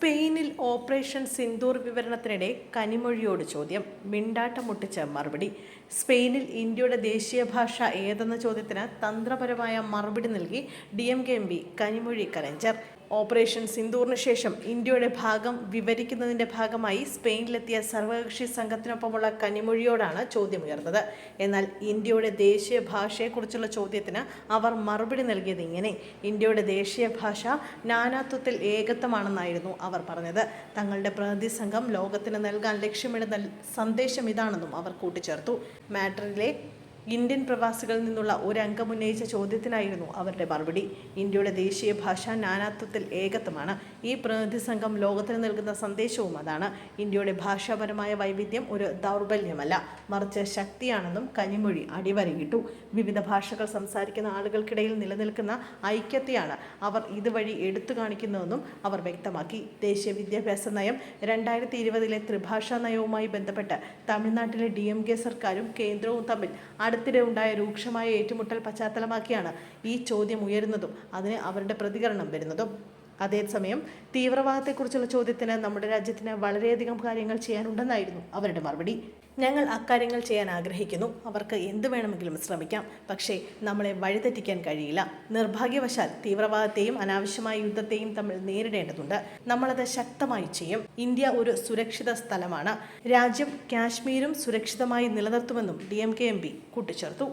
സ്പെയിനിൽ ഓപ്പറേഷൻ സിന്ദൂർ വിവരണത്തിനിടെ കനിമൊഴിയോട് ചോദ്യം. മിണ്ടാട്ടം മുട്ടിച്ച മറുപടി. സ്പെയിനിൽ ഇന്ത്യയുടെ ദേശീയ ഭാഷ ഏതെന്ന ചോദ്യത്തിന് തന്ത്രപരമായ മറുപടി നൽകി D M K M P Kanimozhi Kalaignar operation സിന്ദൂറിന് ശേഷം ഇന്ത്യയുടെ ഭാഗം വിവരിക്കുന്നതിന്റെ ഭാഗമായി സ്പെയിനിലെത്തിയ സർവകക്ഷി സംഘത്തിനൊപ്പമുള്ള കനിമൊഴിയോടാണ് ചോദ്യമുയർന്നത്. എന്നാൽ ഇന്ത്യയുടെ ദേശീയ ഭാഷയെക്കുറിച്ചുള്ള ചോദ്യത്തിന് അവർ മറുപടി നൽകിയത് ഇങ്ങനെ. ഇന്ത്യയുടെ ദേശീയ ഭാഷ നാനാത്വത്തിൽ ഏകത്വമാണെന്നായിരുന്നു അവർ പറഞ്ഞത്. തങ്ങളുടെ പ്രതിനിധി സംഘം ലോകത്തിന് നൽകാൻ ലക്ഷ്യമിടുന്ന സന്ദേശം ഇതാണെന്നും അവർ കൂട്ടിച്ചേർത്തു. മാഡ്രിഡിലെ ഇന്ത്യൻ പ്രവാസികളിൽ നിന്നുള്ള ഒരംഗം ഉന്നയിച്ച ചോദ്യത്തിനായിരുന്നു അവരുടെ മറുപടി. ഇന്ത്യയുടെ ദേശീയ ഭാഷ നാനാത്വത്തിൽ ഏകത്വമാണ്. ഈ പ്രതിനിധി സംഘം ലോകത്തിന് നൽകുന്ന സന്ദേശവും അതാണ്. ഇന്ത്യയുടെ ഭാഷാപരമായ വൈവിധ്യം ഒരു ദൗർബല്യമല്ല. മറിച്ച് ശക്തിയാണെന്നും കനിമൊഴി അടിവരയിട്ടു. വിവിധ ഭാഷകൾ സംസാരിക്കുന്ന ആളുകൾക്കിടയിൽ നിലനിൽക്കുന്ന ഐക്യത്തെയാണ് അവർ ഇതുവഴി എടുത്തു കാണിക്കുന്നതെന്നും അവർ വ്യക്തമാക്കി. ദേശീയ വിദ്യാഭ്യാസ നയം രണ്ടായിരത്തി ഇരുപതിലെ ത്രിഭാഷാ നയവുമായി ബന്ധപ്പെട്ട് തമിഴ്നാട്ടിലെ ഡി എം കെ സർക്കാരും കേന്ദ്രവും തമ്മിൽ അടുത്തിടെ ഉണ്ടായ രൂക്ഷമായ ഏറ്റുമുട്ടൽ പശ്ചാത്തലമാക്കിയാണ് ഈ ചോദ്യം ഉയരുന്നതും അതിന് അവരുടെ പ്രതികരണം വരുന്നതും. അതേസമയം തീവ്രവാദത്തെക്കുറിച്ചുള്ള ചോദ്യത്തിന് നമ്മുടെ രാജ്യത്തിന് വളരെയധികം കാര്യങ്ങൾ ചെയ്യാനുണ്ടെന്നായിരുന്നു അവരുടെ മറുപടി. ഞങ്ങൾ അക്കാര്യങ്ങൾ ചെയ്യാൻ ആഗ്രഹിക്കുന്നു. അവർക്ക് എന്ത് വേണമെങ്കിലും ശ്രമിക്കാം. പക്ഷേ നമ്മളെ വഴിതെറ്റിക്കാൻ കഴിയില്ല. നിർഭാഗ്യവശാൽ തീവ്രവാദത്തെയും അനാവശ്യമായ യുദ്ധത്തെയും തമ്മിൽ നേരിടേണ്ടതുണ്ട്. നമ്മളത് ശക്തമായി ചെയ്യും. ഇന്ത്യ ഒരു സുരക്ഷിത സ്ഥലമാണ്. രാജ്യം കാശ്മീരും സുരക്ഷിതമായി നിലനിർത്തുമെന്നും D M K M P കൂട്ടിച്ചേർത്തു.